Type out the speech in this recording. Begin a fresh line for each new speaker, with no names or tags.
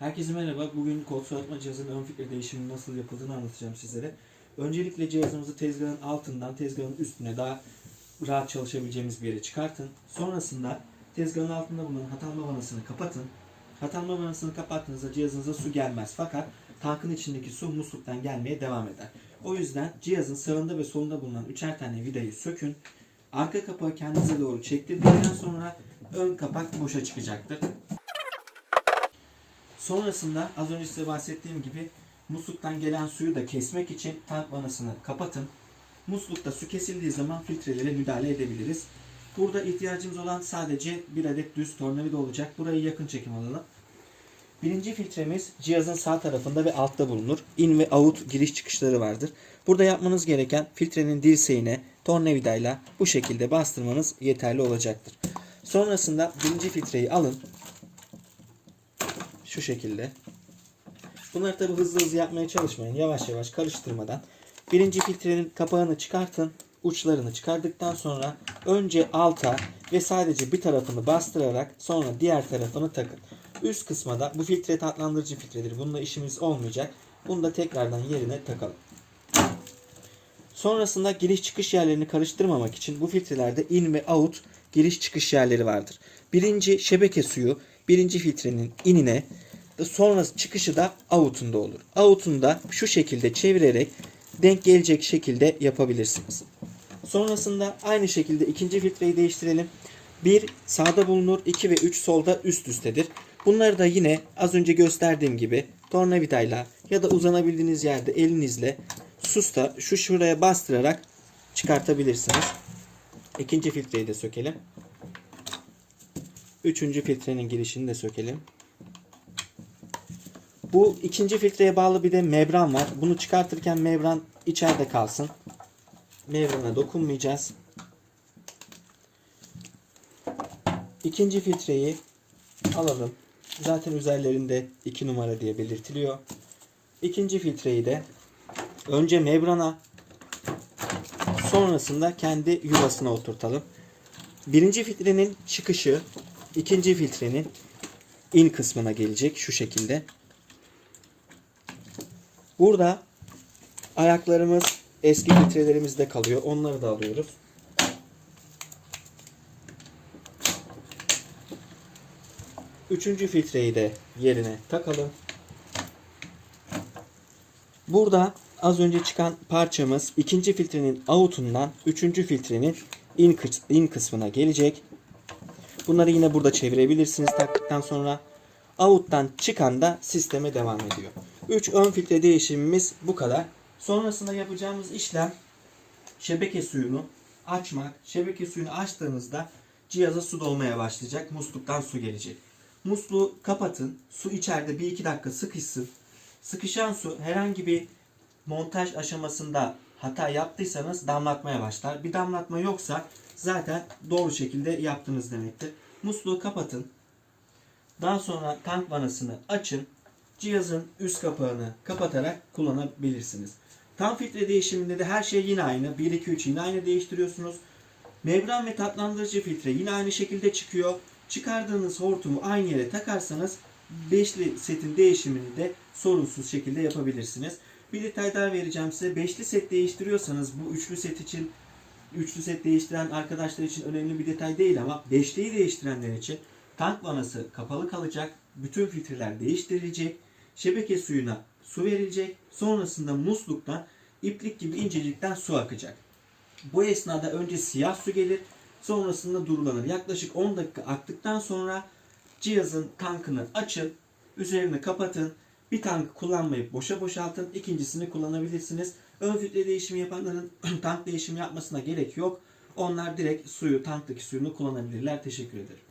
Herkese merhaba. Bugün kod soğutma cihazının ön filtre değişiminin nasıl yapıldığını anlatacağım sizlere. Öncelikle cihazımızı tezgahın altından tezgahın üstüne daha rahat çalışabileceğimiz bir yere çıkartın. Sonrasında tezgahın altında bulunan hatanma vanasını kapatın. Hatanma vanasını kapattığınızda cihazınıza su gelmez. Fakat tankın içindeki su musluktan gelmeye devam eder. O yüzden cihazın sağında ve solunda bulunan üçer tane vidayı sökün. Arka kapağı kendinize doğru çektirdikten sonra ön kapak boşa çıkacaktır. Sonrasında az önce size bahsettiğim gibi musluktan gelen suyu da kesmek için tank vanasını kapatın. Muslukta su kesildiği zaman filtrelere müdahale edebiliriz. Burada ihtiyacımız olan sadece bir adet düz tornavida olacak. Burayı yakın çekim alalım. Birinci filtremiz cihazın sağ tarafında ve altta bulunur. In ve out giriş çıkışları vardır. Burada yapmanız gereken filtrenin dirseğine tornavidayla bu şekilde bastırmanız yeterli olacaktır. Sonrasında birinci filtreyi alın. Şu şekilde. Bunları tabi hızlı hızlı yapmaya çalışmayın. Yavaş yavaş karıştırmadan. Birinci filtrenin kapağını çıkartın. Uçlarını çıkardıktan sonra önce alta ve sadece bir tarafını bastırarak sonra diğer tarafını takın. Üst kısma da bu filtre tatlandırıcı filtredir. Bununla işimiz olmayacak. Bunu da tekrardan yerine takalım. Sonrasında giriş çıkış yerlerini karıştırmamak için bu filtrelerde in ve out giriş çıkış yerleri vardır. Birinci şebeke suyu birinci filtrenin inine sonra çıkışı da out'unda olur. Out'unda şu şekilde çevirerek denk gelecek şekilde yapabilirsiniz. Sonrasında aynı şekilde ikinci filtreyi değiştirelim. Bir sağda bulunur, 2 ve 3 solda üst üstedir. Bunları da yine az önce gösterdiğim gibi tornavidayla ya da uzanabildiğiniz yerde elinizle susta şu şuraya bastırarak çıkartabilirsiniz. İkinci filtreyi de sökelim. Üçüncü filtrenin girişini de sökelim. Bu ikinci filtreye bağlı bir de membran var. Bunu çıkartırken membran içeride kalsın. Membrana dokunmayacağız. İkinci filtreyi alalım. Zaten üzerlerinde 2 numara diye belirtiliyor. İkinci filtreyi de önce membrana sonrasında kendi yuvasına oturtalım. Birinci filtrenin çıkışı ikinci filtrenin in kısmına gelecek şu şekilde. Burada ayaklarımız eski filtrelerimizde kalıyor. Onları da alıyoruz. Üçüncü filtreyi de yerine takalım. Burada az önce çıkan parçamız ikinci filtrenin out'undan üçüncü filtrenin in, kıs- in kısmına gelecek. Bunları yine burada çevirebilirsiniz taktıktan sonra. Out'tan çıkan da sisteme devam ediyor. 3 ön filtre değişimimiz bu kadar. Sonrasında yapacağımız işlem şebeke suyunu açmak. Şebeke suyunu açtığınızda cihaza su dolmaya başlayacak. Musluktan su gelecek. Musluğu kapatın. Su içeride 1-2 dakika sıkışsın. Sıkışan su herhangi bir montaj aşamasında hata yaptıysanız damlatmaya başlar. Bir damlatma yoksa zaten doğru şekilde yaptınız demektir. Musluğu kapatın. Daha sonra tank vanasını açın. Cihazın üst kapağını kapatarak kullanabilirsiniz. Tam filtre değişiminde de her şey yine aynı. 1 2 3 yine aynı değiştiriyorsunuz. Membran ve tatlandırıcı filtre yine aynı şekilde çıkıyor. Çıkardığınız hortumu aynı yere takarsanız beşli setin değişimini de sorunsuz şekilde yapabilirsiniz. Bir detay daha vereceğim size. Beşli set değiştiriyorsanız bu üçlü set için üçlü set değiştiren arkadaşlar için önemli bir detay değil ama beşliyi değiştirenler için tank vanası kapalı kalacak. Bütün filtreler değiştirilecek. Şebeke suyuna su verilecek. Sonrasında musluktan iplik gibi incecikten su akacak. Bu esnada önce siyah su gelir. Sonrasında durulanır. Yaklaşık 10 dakika aktıktan sonra cihazın tankını açın. Üzerini kapatın. Bir tankı kullanmayıp boşa boşaltın. İkincisini kullanabilirsiniz. Ön filtre değişimi yapanların tank değişimi yapmasına gerek yok. Onlar direkt suyu, tanktaki suyunu kullanabilirler. Teşekkür ederim.